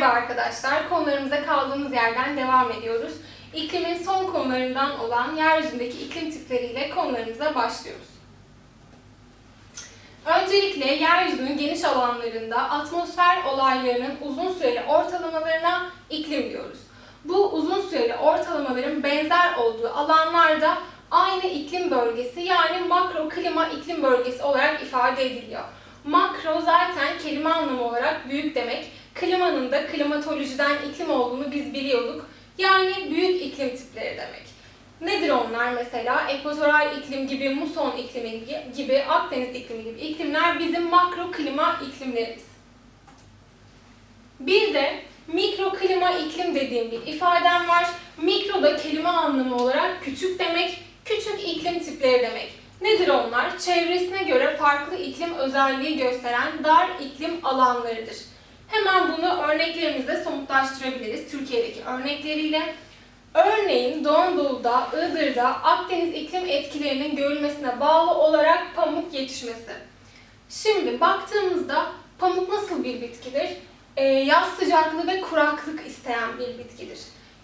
Merhaba arkadaşlar, konularımıza kaldığımız yerden devam ediyoruz. İklimin son konularından olan yeryüzündeki iklim tipleriyle konularımıza başlıyoruz. Öncelikle yeryüzünün geniş alanlarında atmosfer olaylarının uzun süreli ortalamalarına iklim diyoruz. Bu uzun süreli ortalamaların benzer olduğu alanlarda aynı iklim bölgesi yani makro klima iklim bölgesi olarak ifade ediliyor. Makro zaten kelime anlamı olarak büyük demek. Klimanın da klimatolojiden iklim olduğunu biz biliyorduk. Yani büyük iklim tipleri demek. Nedir onlar mesela? Ekvatoral iklim gibi, muson iklimi gibi, Akdeniz iklimi gibi iklimler bizim makro klima iklimlerimiz. Bir de mikro klima iklim dediğim bir ifadem var. Mikro da kelime anlamı olarak küçük demek, küçük iklim tipleri demek. Nedir onlar? Çevresine göre farklı iklim özelliği gösteren dar iklim alanlarıdır. Hemen bunu örneklerimizle somutlaştırabiliriz Türkiye'deki örnekleriyle. Örneğin Doğu Iğdır'da Akdeniz iklim etkilerinin görülmesine bağlı olarak pamuk yetişmesi. Şimdi baktığımızda pamuk nasıl bir bitkidir? Ee, yaz sıcaklığı ve kuraklık isteyen bir bitkidir.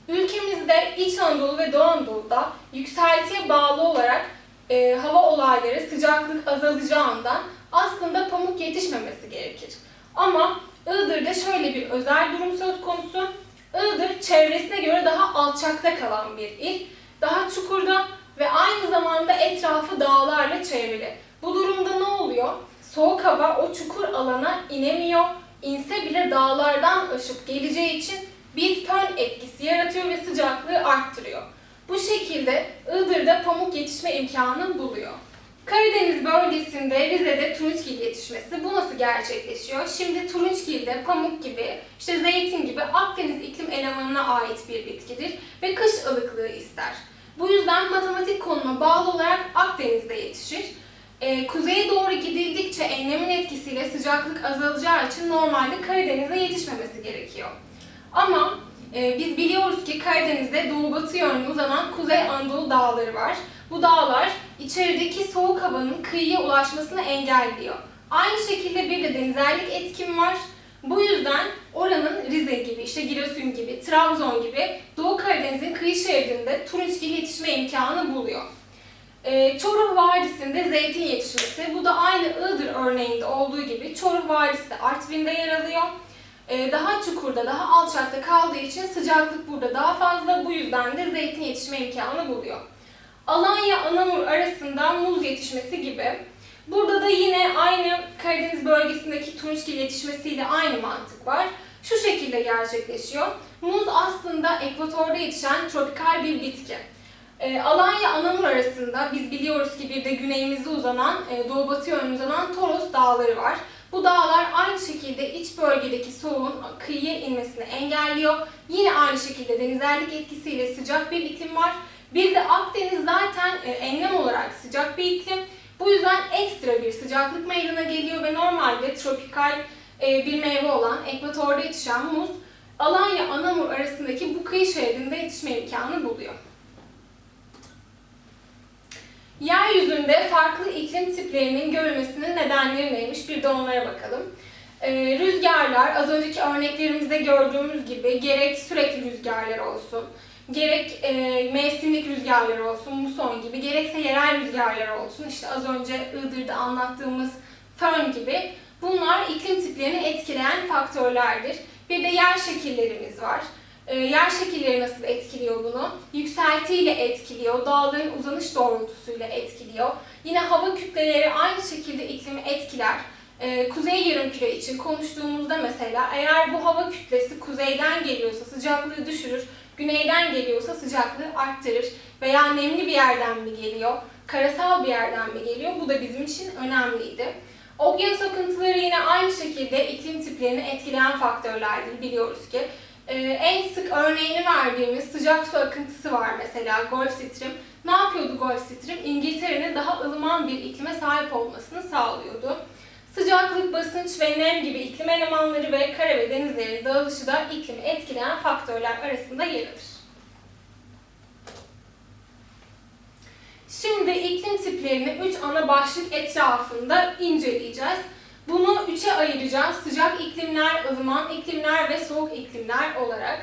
Ülkemizde İç Anadolu ve Doğu Anadolu'da yükseltiye bağlı olarak e, hava olayları sıcaklık azalacağından aslında pamuk yetişmemesi gerekir. Ama Iğdır'da şöyle bir özel durum söz konusu. Iğdır çevresine göre daha alçakta kalan bir il. Daha çukurda ve aynı zamanda etrafı dağlarla çevrili. Bu durumda ne oluyor? Soğuk hava o çukur alana inemiyor. İnse bile dağlardan aşıp geleceği için bir fön etkisi yaratıyor ve sıcaklığı arttırıyor. Bu şekilde Iğdır'da pamuk yetişme imkanı buluyor. Karadeniz bölgesinde Rize'de turunçgil yetişmesi bu nasıl gerçekleşiyor? Şimdi turunçgil de pamuk gibi, işte zeytin gibi Akdeniz iklim elemanına ait bir bitkidir ve kış ılıklığı ister. Bu yüzden matematik konuma bağlı olarak Akdeniz'de yetişir. Ee, kuzeye doğru gidildikçe enlemin etkisiyle sıcaklık azalacağı için normalde Karadeniz'de yetişmemesi gerekiyor. Ama e, biz biliyoruz ki Karadeniz'de doğu batı yönlü uzanan Kuzey Anadolu dağları var. Bu dağlar içerideki soğuk havanın kıyıya ulaşmasını engelliyor. Aynı şekilde bir de denizerlik etkim var. Bu yüzden oranın Rize gibi, işte Giresun gibi, Trabzon gibi Doğu Karadeniz'in kıyı şeridinde turunçgil yetişme imkanı buluyor. Ee, Çoruh Vadisi'nde zeytin yetişmesi, bu da aynı Iğdır örneğinde olduğu gibi Çoruh Vadisi de Artvin'de yer alıyor. Ee, daha çukurda, daha alçakta kaldığı için sıcaklık burada daha fazla, bu yüzden de zeytin yetişme imkanı buluyor. Alanya Anamur arasında muz yetişmesi gibi. Burada da yine aynı Karadeniz bölgesindeki turunçgil yetişmesiyle aynı mantık var. Şu şekilde gerçekleşiyor. Muz aslında ekvatorda yetişen tropikal bir bitki. E, Alanya Anamur arasında biz biliyoruz ki bir de güneyimizde uzanan, e, doğu batı yönlü uzanan Toros dağları var. Bu dağlar aynı şekilde iç bölgedeki soğuğun kıyıya inmesini engelliyor. Yine aynı şekilde denizerlik etkisiyle sıcak bir iklim var. Bir de Akdeniz zaten e, enlem olarak sıcak bir iklim. Bu yüzden ekstra bir sıcaklık meydana geliyor ve normalde tropikal e, bir meyve olan ekvatorda yetişen muz Alanya Anamur arasındaki bu kıyı şeridinde yetişme imkanı buluyor. Yeryüzünde farklı iklim tiplerinin görülmesinin nedenleri neymiş bir de onlara bakalım. Ee, rüzgarlar az önceki örneklerimizde gördüğümüz gibi gerek sürekli rüzgarlar olsun, gerek e, mevsimlik rüzgarlar olsun, muson gibi, gerekse yerel rüzgarlar olsun, işte az önce Iğdır'da anlattığımız fön gibi bunlar iklim tiplerini etkileyen faktörlerdir. Bir de yer şekillerimiz var. E, yer şekilleri nasıl etkiliyor bunu? Yükseltiyle etkiliyor, dağların uzanış doğrultusuyla etkiliyor. Yine hava kütleleri aynı şekilde iklimi etkiler. E, kuzey yarımküre için konuştuğumuzda mesela eğer bu hava kütlesi kuzeyden geliyorsa sıcaklığı düşürür, güneyden geliyorsa sıcaklığı arttırır veya nemli bir yerden mi geliyor, karasal bir yerden mi geliyor bu da bizim için önemliydi. Okyanus akıntıları yine aynı şekilde iklim tiplerini etkileyen faktörlerdir biliyoruz ki. Ee, en sık örneğini verdiğimiz sıcak su akıntısı var mesela Gulf Stream. Ne yapıyordu Gulf Stream? İngiltere'nin daha ılıman bir iklime sahip olmasını sağlıyordu. Sıcaklık, basınç ve nem gibi iklim elemanları ve kara ve denizlerin dağılışı da iklimi etkileyen faktörler arasında yer alır. Şimdi iklim tiplerini üç ana başlık etrafında inceleyeceğiz. Bunu üçe ayıracağız. Sıcak iklimler, ılıman iklimler ve soğuk iklimler olarak.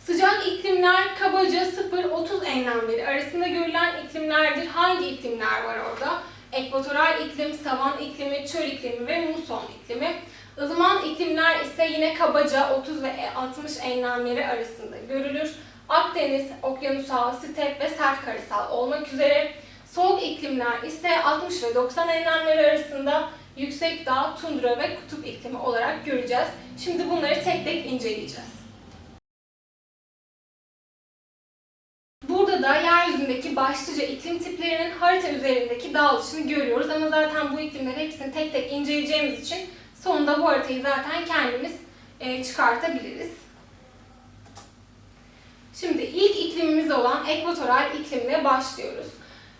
Sıcak iklimler kabaca 0-30 enlemleri arasında görülen iklimlerdir. Hangi iklimler var orada? Ekvatoral iklim, savan iklimi, çöl iklimi ve muson iklimi. Ilıman iklimler ise yine kabaca 30 ve 60 enlemleri arasında görülür. Akdeniz, okyanusal, step ve sert karasal olmak üzere. Soğuk iklimler ise 60 ve 90 enlemleri arasında yüksek dağ, tundra ve kutup iklimi olarak göreceğiz. Şimdi bunları tek tek inceleyeceğiz. Burada da yeryüzündeki başlıca iklim tiplerinin harita üzerindeki dağılışını görüyoruz ama zaten bu iklimleri hepsini tek tek inceleyeceğimiz için sonunda bu haritayı zaten kendimiz e, çıkartabiliriz. Şimdi ilk iklimimiz olan ekvatoral iklimle başlıyoruz.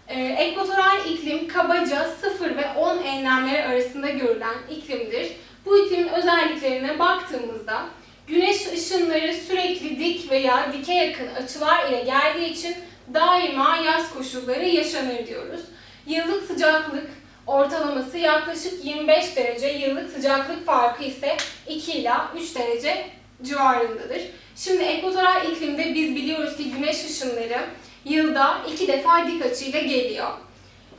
Ee, ekvatoral iklim kabaca 0 ve 10 enlemleri arasında görülen iklimdir. Bu iklimin özelliklerine baktığımızda güneş ışınları sürekli dik veya dike yakın açılar ile geldiği için daima yaz koşulları yaşanır diyoruz. Yıllık sıcaklık ortalaması yaklaşık 25 derece, yıllık sıcaklık farkı ise 2 ila 3 derece civarındadır. Şimdi ekvatoral iklimde biz biliyoruz ki güneş ışınları yılda iki defa dik açıyla geliyor.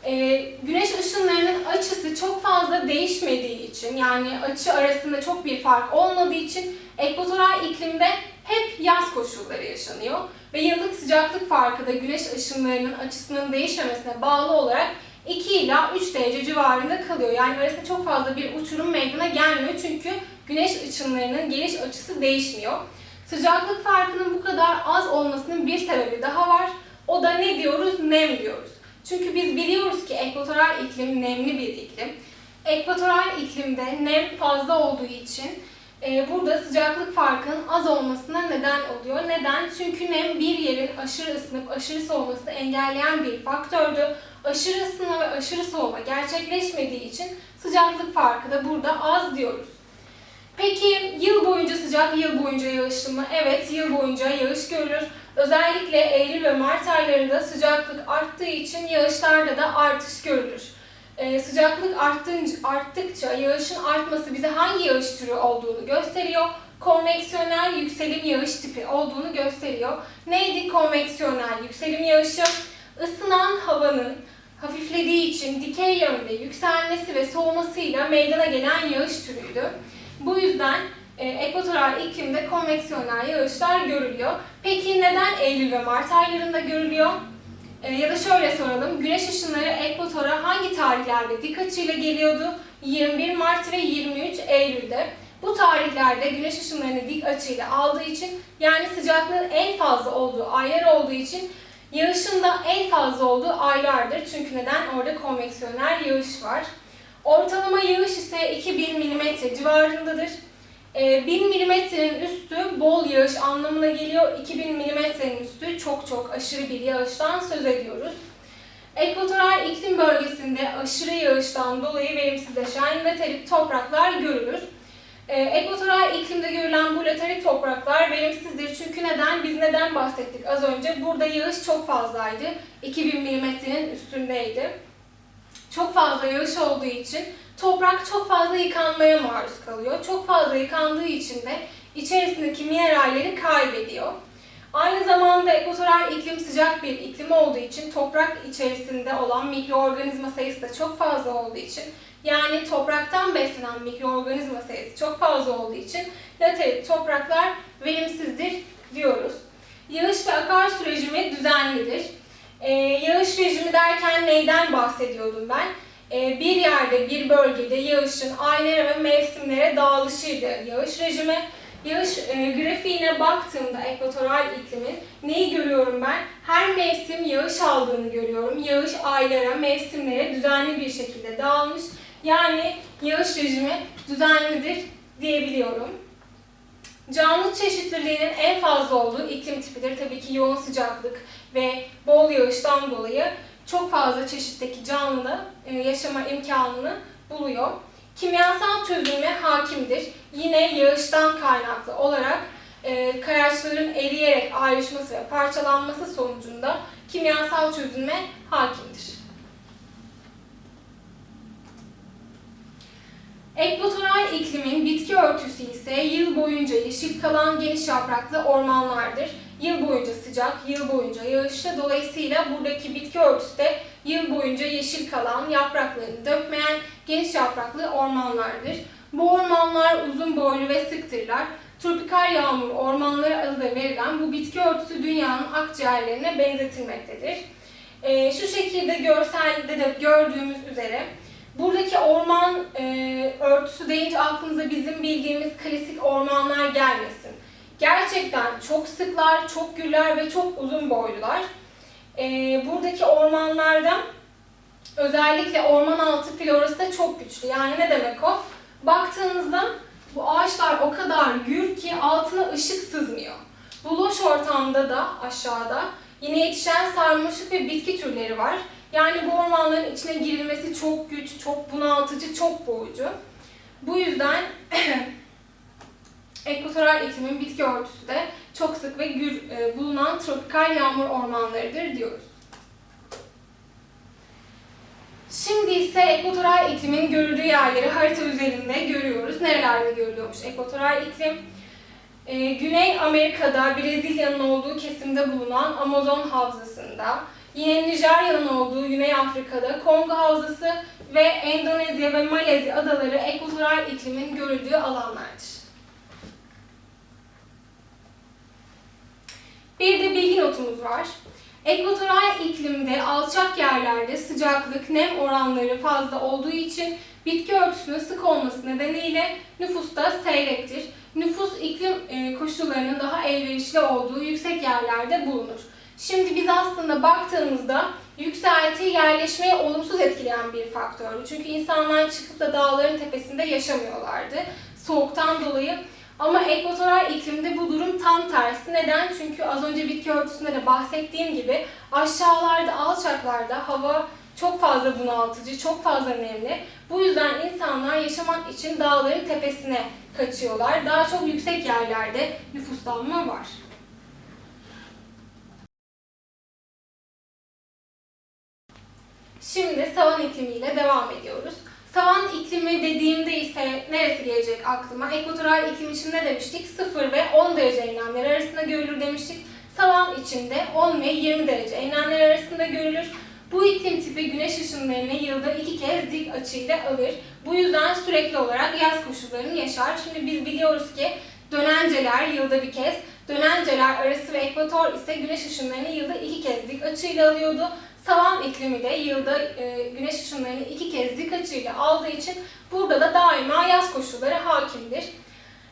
Ee, güneş ışınlarının açısı çok fazla değişmediği için yani açı arasında çok bir fark olmadığı için ekvatoral iklimde hep yaz koşulları yaşanıyor. Ve yıllık sıcaklık farkı da güneş ışınlarının açısının değişmemesine bağlı olarak 2 ila 3 derece civarında kalıyor. Yani arasında çok fazla bir uçurum meydana gelmiyor çünkü güneş ışınlarının geliş açısı değişmiyor. Sıcaklık farkının bu kadar az olmasının bir sebebi daha var. O da ne diyoruz? Nem diyoruz. Çünkü biz biliyoruz ki ekvatoral iklim nemli bir iklim. Ekvatoral iklimde nem fazla olduğu için burada sıcaklık farkının az olmasına neden oluyor. Neden? Çünkü nem bir yerin aşırı ısınıp aşırı soğumasını engelleyen bir faktördü. Aşırı ısınma ve aşırı soğuma gerçekleşmediği için sıcaklık farkı da burada az diyoruz. Peki yıl boyunca sıcak, yıl boyunca yağışlı mı? Evet, yıl boyunca yağış görülür. Özellikle Eylül ve Mart aylarında sıcaklık arttığı için yağışlarda da artış görülür. Ee, sıcaklık arttınca, arttıkça yağışın artması bize hangi yağış türü olduğunu gösteriyor. Konveksiyonel yükselim yağış tipi olduğunu gösteriyor. Neydi konveksiyonel yükselim yağışı? Isınan havanın hafiflediği için dikey yönde yükselmesi ve soğumasıyla meydana gelen yağış türüydü. Bu yüzden e, ekvatoral iklimde konveksiyonel yağışlar görülüyor. Peki neden Eylül ve Mart aylarında görülüyor? E, ya da şöyle soralım, güneş ışınları ekvatora hangi tarihlerde dik açıyla geliyordu? 21 Mart ve 23 Eylül'de. Bu tarihlerde güneş ışınlarını dik açıyla aldığı için yani sıcaklığın en fazla olduğu aylar olduğu için yağışın da en fazla olduğu aylardır. Çünkü neden? Orada konveksiyonel yağış var. Ortalama yağış ise 2000 mm civarındadır. 1000 mm'nin üstü bol yağış anlamına geliyor. 2000 mm'nin üstü çok çok aşırı bir yağıştan söz ediyoruz. Ekvatoral iklim bölgesinde aşırı yağıştan dolayı verimsizleşen laterit topraklar görülür. Ee, ekvatoral iklimde görülen bu laterit topraklar verimsizdir. Çünkü neden? Biz neden bahsettik az önce? Burada yağış çok fazlaydı. 2000 mm'nin üstündeydi. Çok fazla yağış olduğu için toprak çok fazla yıkanmaya maruz kalıyor. Çok fazla yıkandığı için de içerisindeki mineralleri kaybediyor. Aynı zamanda ekvatoral iklim sıcak bir iklim olduğu için toprak içerisinde olan mikroorganizma sayısı da çok fazla olduğu için yani topraktan beslenen mikroorganizma sayısı çok fazla olduğu için laterit topraklar verimsizdir diyoruz. Yağış ve akarsu rejimi düzenlidir. Ee, yağış rejimi derken neyden bahsediyordum ben? Ee, bir yerde, bir bölgede yağışın aylara ve mevsimlere dağılışıydı yağış rejimi. Yağış e, grafiğine baktığımda ekvatoral iklimin neyi görüyorum ben? Her mevsim yağış aldığını görüyorum. Yağış aylara, mevsimlere düzenli bir şekilde dağılmış. Yani yağış rejimi düzenlidir diyebiliyorum. Canlı çeşitliliğinin en fazla olduğu iklim tipidir. Tabii ki yoğun sıcaklık ve bol yağıştan dolayı çok fazla çeşitteki canlı e, yaşama imkanını buluyor. Kimyasal çözülme hakimdir. Yine yağıştan kaynaklı olarak e, eriyerek ayrışması ve parçalanması sonucunda kimyasal çözülme hakimdir. Ekvatoral iklimin bitki örtüsü ise yeşil kalan geniş yapraklı ormanlardır. Yıl boyunca sıcak, yıl boyunca yağışlı. Dolayısıyla buradaki bitki örtüsü de yıl boyunca yeşil kalan, yapraklarını dökmeyen geniş yapraklı ormanlardır. Bu ormanlar uzun boylu ve sıktırlar. Tropikal yağmur ormanları adı da verilen bu bitki örtüsü dünyanın akciğerlerine benzetilmektedir. Ee, şu şekilde görselde de gördüğümüz üzere buradaki orman e, örtüsü deyince aklınıza bizim bildiğimiz klasik ormanlar gelmesin. Gerçekten çok sıklar, çok güller ve çok uzun boylular. Ee, buradaki ormanlarda özellikle orman altı florası da çok güçlü. Yani ne demek o? Baktığınızda bu ağaçlar o kadar gür ki altına ışık sızmıyor. Bu loş ortamda da aşağıda yine yetişen sarmaşık ve bitki türleri var. Yani bu ormanların içine girilmesi çok güç, çok bunaltıcı, çok boğucu. Bu yüzden ekvatoral iklimin bitki örtüsü de çok sık ve gür e, bulunan tropikal yağmur ormanlarıdır diyoruz. Şimdi ise ekvatoral iklimin görüldüğü yerleri harita üzerinde görüyoruz. Nerelerde görülüyormuş ekvatoral iklim? Ee, Güney Amerika'da Brezilya'nın olduğu kesimde bulunan Amazon Havzası'nda, yine Nijerya'nın olduğu Güney Afrika'da Kongo Havzası ve Endonezya ve Malezya adaları ekvatoral iklimin görüldüğü alanlardır. Bir de bilgi notumuz var. Ekvatoral iklimde alçak yerlerde sıcaklık, nem oranları fazla olduğu için bitki örtüsünün sık olması nedeniyle nüfus da seyrektir. Nüfus iklim e, koşullarının daha elverişli olduğu yüksek yerlerde bulunur. Şimdi biz aslında baktığımızda yükselti yerleşmeye olumsuz etkileyen bir faktördü. Çünkü insanlar çıkıp da dağların tepesinde yaşamıyorlardı. Soğuktan dolayı ama ekvatoral iklimde bu durum tam tersi. Neden? Çünkü az önce bitki örtüsünde de bahsettiğim gibi aşağılarda, alçaklarda hava çok fazla bunaltıcı, çok fazla nemli. Bu yüzden insanlar yaşamak için dağların tepesine kaçıyorlar. Daha çok yüksek yerlerde nüfuslanma var. Şimdi savan iklimiyle devam ediyoruz. Savan iklimi dediğimde ise neresi gelecek aklıma? Ekvatoral iklim için ne demiştik? 0 ve 10 derece enlemler arasında görülür demiştik. Savan içinde 10 ve 20 derece enlemler arasında görülür. Bu iklim tipi güneş ışınlarını yılda iki kez dik açıyla alır. Bu yüzden sürekli olarak yaz koşullarını yaşar. Şimdi biz biliyoruz ki dönenceler yılda bir kez, dönenceler arası ve ekvator ise güneş ışınlarını yılda iki kez dik açıyla alıyordu. Savan iklimi de yılda e, güneş ışınlarını iki kez dik açıyla aldığı için burada da daima yaz koşulları hakimdir.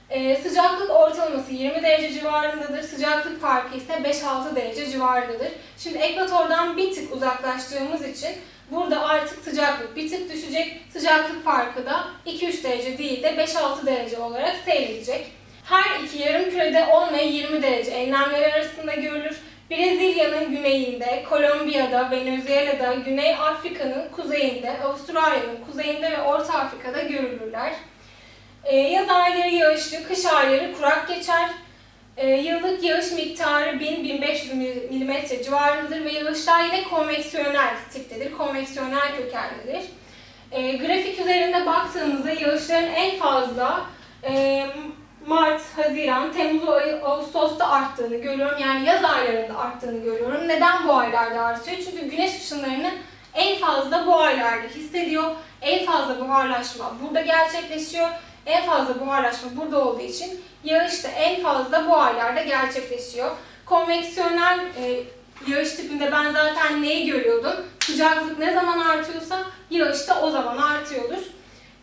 E, sıcaklık ortalaması 20 derece civarındadır. Sıcaklık farkı ise 5-6 derece civarındadır. Şimdi ekvatordan bir tık uzaklaştığımız için burada artık sıcaklık bir tık düşecek. Sıcaklık farkı da 2-3 derece değil de 5-6 derece olarak seyredecek. Her iki yarım kürede 10 ve 20 derece enlemleri arasında görülür. Brezilya'nın güneyinde, Kolombiya'da, Venezuela'da, Güney Afrika'nın kuzeyinde, Avustralya'nın kuzeyinde ve Orta Afrika'da görülürler. Ee, yaz ayları yağışlı, kış ayları kurak geçer. Ee, yıllık yağış miktarı 1000-1500 mm civarındadır ve yağışlar yine konveksiyonel tiptedir, konveksiyonel kökenlidir. Ee, grafik üzerinde baktığımızda yağışların en fazla e, Mart, Haziran, Temmuz Ağustos'ta arttığını görüyorum. Yani yaz aylarında arttığını görüyorum. Neden bu aylarda artıyor? Çünkü güneş ışınlarını en fazla bu aylarda hissediyor. En fazla buharlaşma burada gerçekleşiyor. En fazla buharlaşma burada olduğu için yağış da en fazla bu aylarda gerçekleşiyor. Konveksiyonel e, yağış tipinde ben zaten neyi görüyordum? Sıcaklık ne zaman artıyorsa yağış da o zaman artıyordur.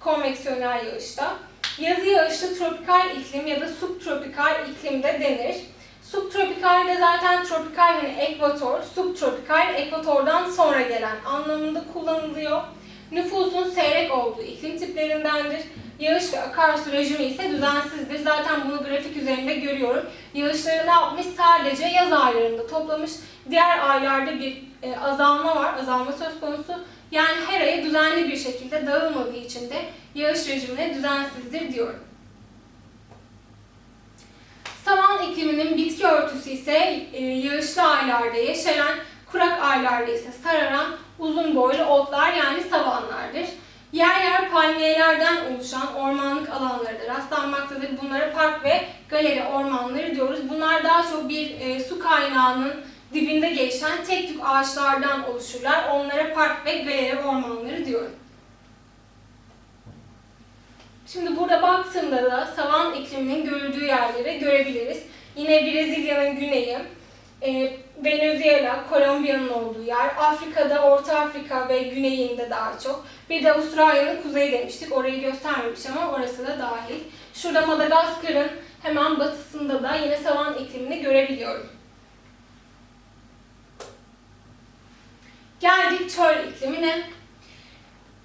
Konveksiyonel yağışta. Yazı yağışlı tropikal iklim ya da subtropikal iklim de denir. Subtropikal de zaten tropikal hani ekvator, subtropikal ekvatordan sonra gelen anlamında kullanılıyor. Nüfusun seyrek olduğu iklim tiplerindendir. Yağış ve akarsu rejimi ise düzensizdir. Zaten bunu grafik üzerinde görüyorum. Yağışları ne yapmış? Sadece yaz aylarında toplamış. Diğer aylarda bir e, azalma var, azalma söz konusu. Yani her aya düzenli bir şekilde dağılmadığı için de yağış rejimine düzensizdir diyorum. Savan ikliminin bitki örtüsü ise e, yağışlı aylarda yeşeren, kurak aylarda ise sararan uzun boylu otlar yani savanlardır. Yer yer palmiyelerden oluşan ormanlık alanları da rastlanmaktadır. Bunlara park ve galeri ormanları diyoruz. Bunlar daha çok bir e, su kaynağının dibinde gelişen tek tük ağaçlardan oluşurlar. Onlara park ve galeri ormanları diyorum. Şimdi burada baktığımda da savan ikliminin görüldüğü yerleri görebiliriz. Yine Brezilya'nın güneyi, e, Venezuela, Kolombiya'nın olduğu yer, Afrika'da, Orta Afrika ve güneyinde daha çok. Bir de Avustralya'nın kuzeyi demiştik. Orayı göstermemiş ama orası da dahil. Şurada Madagaskar'ın hemen batısında da yine savan iklimini görebiliyorum. Geldik çöl iklimine.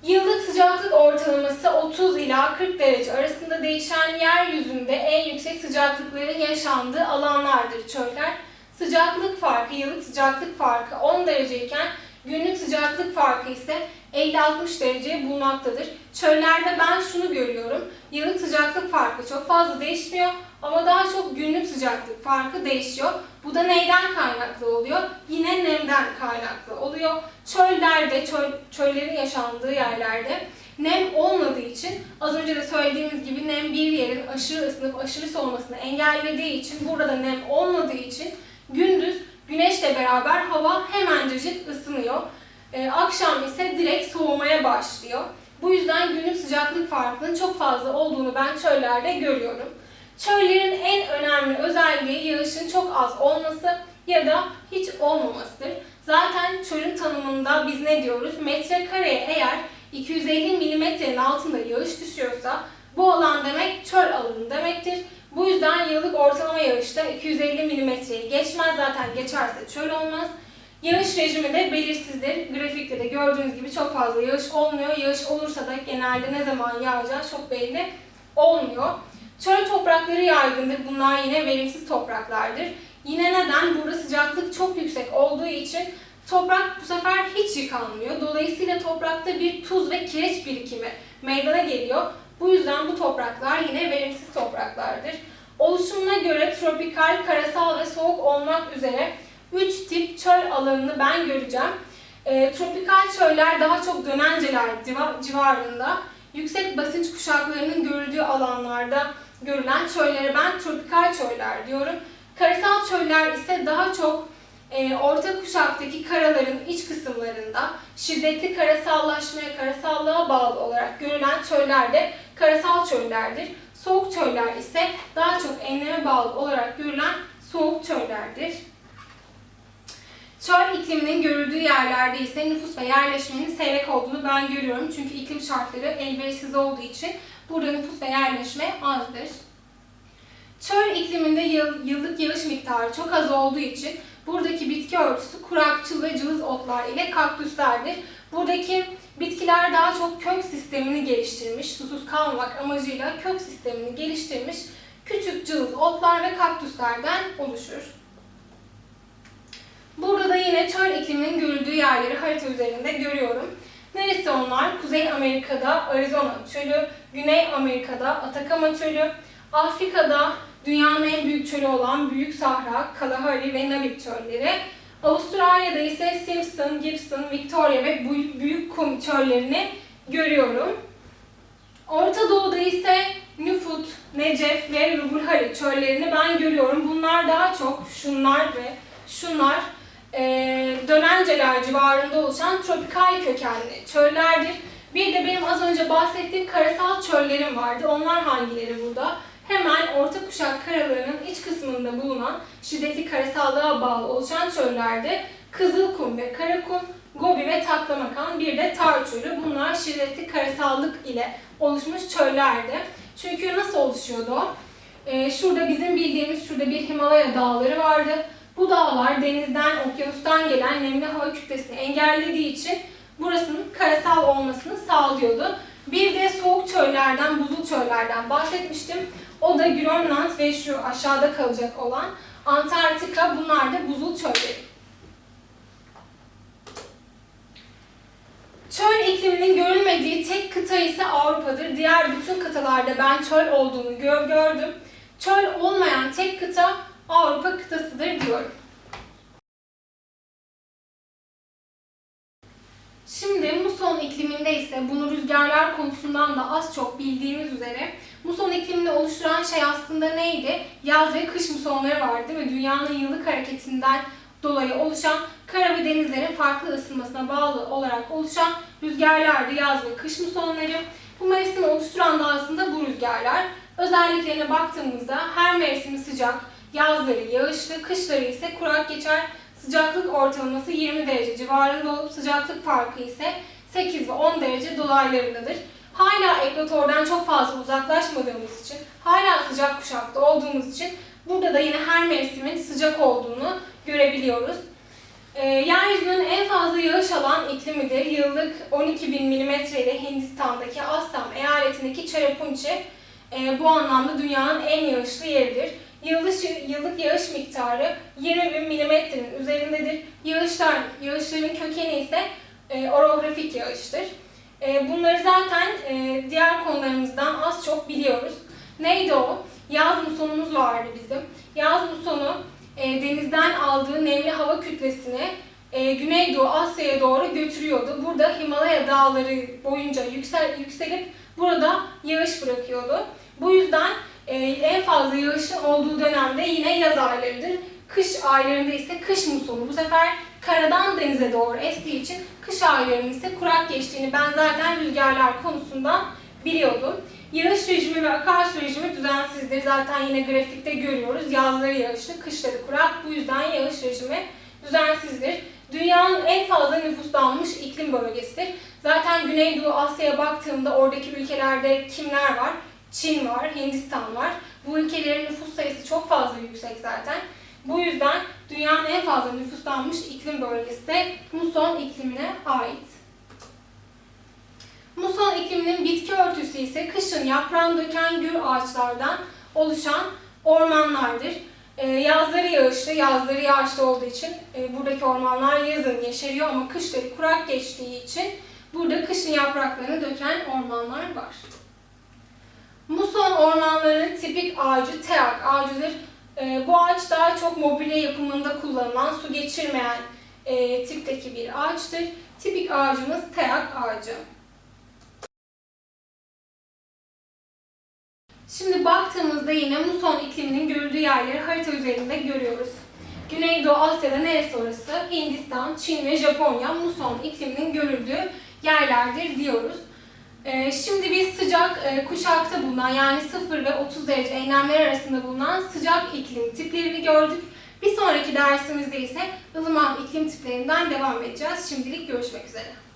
Yıllık sıcaklık ortalaması 30 ila 40 derece arasında değişen yeryüzünde en yüksek sıcaklıkların yaşandığı alanlardır çöller. Sıcaklık farkı, yıllık sıcaklık farkı 10 dereceyken günlük sıcaklık farkı ise 50-60 dereceye bulmaktadır. Çöllerde ben şunu görüyorum. Yıllık sıcaklık farkı çok fazla değişmiyor ama daha çok günlük sıcaklık farkı değişiyor. Bu da neyden kaynaklı oluyor? Yine nemden kaynaklı oluyor. Çöllerde, çöl, çöllerin yaşandığı yerlerde nem olmadığı için az önce de söylediğimiz gibi nem bir yerin aşırı ısınıp aşırı soğumasını engellediği için burada nem olmadığı için gündüz güneşle beraber hava hemencecik ısınıyor. Ee, akşam ise direkt soğumaya başlıyor. Bu yüzden günlük sıcaklık farkının çok fazla olduğunu ben çöllerde görüyorum. Çöllerin en önemli özelliği yağışın çok az olması ya da hiç olmamasıdır. Zaten çölün tanımında biz ne diyoruz? Metrekareye eğer 250 milimetrenin altında yağış düşüyorsa bu alan demek çöl alanı demektir. Bu yüzden yıllık ortalama yağışta 250 milimetreyi geçmez. Zaten geçerse çöl olmaz. Yağış rejimi de belirsizdir. Grafikte de gördüğünüz gibi çok fazla yağış olmuyor. Yağış olursa da genelde ne zaman yağacağı çok belli olmuyor. Çöl toprakları yaygındır. Bunlar yine verimsiz topraklardır. Yine neden? Burada sıcaklık çok yüksek olduğu için toprak bu sefer hiç yıkanmıyor. Dolayısıyla toprakta bir tuz ve kireç birikimi meydana geliyor. Bu yüzden bu topraklar yine verimsiz topraklardır. Oluşumuna göre tropikal, karasal ve soğuk olmak üzere 3 tip çöl alanını ben göreceğim. E, tropikal çöller daha çok dönenceler civa- civarında, yüksek basınç kuşaklarının görüldüğü alanlarda görülen çöllere ben tropikal çöller diyorum. Karasal çöller ise daha çok e, orta kuşaktaki karaların iç kısımlarında şiddetli karasallaşmaya, karasallığa bağlı olarak görülen çöller de karasal çöllerdir. Soğuk çöller ise daha çok enleme bağlı olarak görülen soğuk çöllerdir. Çöl ikliminin görüldüğü yerlerde ise nüfus ve yerleşmenin seyrek olduğunu ben görüyorum. Çünkü iklim şartları elverişsiz olduğu için burada nüfus ve yerleşme azdır. Çöl ikliminde yıl, yıllık yağış miktarı çok az olduğu için buradaki bitki örtüsü kurakçıl ve cılız otlar ile kaktüslerdir. Buradaki bitkiler daha çok kök sistemini geliştirmiş, susuz kalmamak amacıyla kök sistemini geliştirmiş küçük cılız otlar ve kaktüslerden oluşur. Burada da yine çöl ikliminin görüldüğü yerleri harita üzerinde görüyorum. Neresi onlar? Kuzey Amerika'da Arizona çölü, Güney Amerika'da Atakama çölü, Afrika'da dünyanın en büyük çölü olan Büyük Sahra, Kalahari ve Namib çölleri, Avustralya'da ise Simpson, Gibson, Victoria ve Büyük Kum çöllerini görüyorum. Orta Doğu'da ise Nufut, Necef ve Rubulhari çöllerini ben görüyorum. Bunlar daha çok şunlar ve şunlar eee, dönenceler civarında oluşan tropikal kökenli çöllerdir. Bir de benim az önce bahsettiğim karasal çöllerim vardı. Onlar hangileri burada? Hemen orta kuşak karalarının iç kısmında bulunan şiddetli karasallığa bağlı oluşan çöllerde Kızılkum ve Karakum, Gobi ve Taklamakan bir de Tar çölü. Bunlar şiddetli karasallık ile oluşmuş çöllerdi. Çünkü nasıl oluşuyordu o? Ee, şurada bizim bildiğimiz şurada bir Himalaya dağları vardı. Bu dağlar denizden, okyanustan gelen nemli hava kütlesini engellediği için burasının karasal olmasını sağlıyordu. Bir de soğuk çöllerden, buzul çöllerden bahsetmiştim. O da Grönland ve şu aşağıda kalacak olan Antarktika. Bunlar da buzul çölleri. Çöl ikliminin görülmediği tek kıta ise Avrupa'dır. Diğer bütün kıtalarda ben çöl olduğunu gö- gördüm. Çöl olmayan tek kıta Avrupa kıtasıdır diyorum. Şimdi muson ikliminde ise bunu rüzgar rüzgarlar konusundan da az çok bildiğimiz üzere muson iklimini oluşturan şey aslında neydi? Yaz ve kış musonları vardı ve dünyanın yıllık hareketinden dolayı oluşan kara ve denizlerin farklı ısınmasına bağlı olarak oluşan rüzgarlardı yaz ve kış musonları. Bu mevsimi oluşturan da aslında bu rüzgarlar. Özelliklerine baktığımızda her mevsimi sıcak, yazları yağışlı, kışları ise kurak geçer. Sıcaklık ortalaması 20 derece civarında olup sıcaklık farkı ise 8 ve 10 derece dolaylarındadır. Hala ekvatordan çok fazla uzaklaşmadığımız için, hala sıcak kuşakta olduğumuz için burada da yine her mevsimin sıcak olduğunu görebiliyoruz. Ee, yeryüzünün en fazla yağış alan iklimidir. Yıllık 12 bin milimetre ile Hindistan'daki Assam eyaletindeki Cherrapunchi e, bu anlamda dünyanın en yağışlı yeridir. Yıllık, yıllık yağış miktarı 20 bin milimetrenin üzerindedir. Yağışlar, yağışların kökeni ise e, orografik yağıştır. E, bunları zaten e, diğer konularımızdan az çok biliyoruz. Neydi o? Yaz musonumuz vardı bizim. Yaz musonu e, denizden aldığı nemli hava kütlesini e, Güneydoğu Asya'ya doğru götürüyordu. Burada Himalaya dağları boyunca yüksel, yükselip burada yağış bırakıyordu. Bu yüzden e, en fazla yağışın olduğu dönemde yine yaz aylarıdır. Kış aylarında ise kış musonu. Bu sefer karadan denize doğru estiği için kış aylarının ise kurak geçtiğini ben zaten rüzgarlar konusundan biliyordum. Yağış rejimi ve akarsu rejimi düzensizdir. Zaten yine grafikte görüyoruz. Yazları yağışlı, kışları kurak. Bu yüzden yağış rejimi düzensizdir. Dünyanın en fazla nüfuslanmış iklim bölgesidir. Zaten Güneydoğu Asya'ya baktığımda oradaki ülkelerde kimler var? Çin var, Hindistan var. Bu ülkelerin nüfus sayısı çok fazla yüksek zaten. Bu yüzden dünyanın en fazla nüfuslanmış iklim bölgesi de muson iklimine ait. Muson ikliminin bitki örtüsü ise kışın yaprağını döken gür ağaçlardan oluşan ormanlardır. Ee, yazları yağışlı, yazları yağışlı olduğu için e, buradaki ormanlar yazın yeşeriyor ama kışları kurak geçtiği için burada kışın yapraklarını döken ormanlar var. Muson ormanlarının tipik ağacı teak ağacıdır. Ee, bu ağaç daha çok mobilya yapımında kullanılan, su geçirmeyen e, tipteki bir ağaçtır. Tipik ağacımız teak ağacı. Şimdi baktığımızda yine muson ikliminin görüldüğü yerleri harita üzerinde görüyoruz. Güneydoğu Asya'da neresi orası? Hindistan, Çin ve Japonya muson ikliminin görüldüğü yerlerdir diyoruz. Ee, Şimdi biz sıcak e, kuşakta bulunan yani 0 ve 30 derece enlemler arasında bulunan sıcak iklim tiplerini gördük. Bir sonraki dersimizde ise ılıman iklim tiplerinden devam edeceğiz. Şimdilik görüşmek üzere.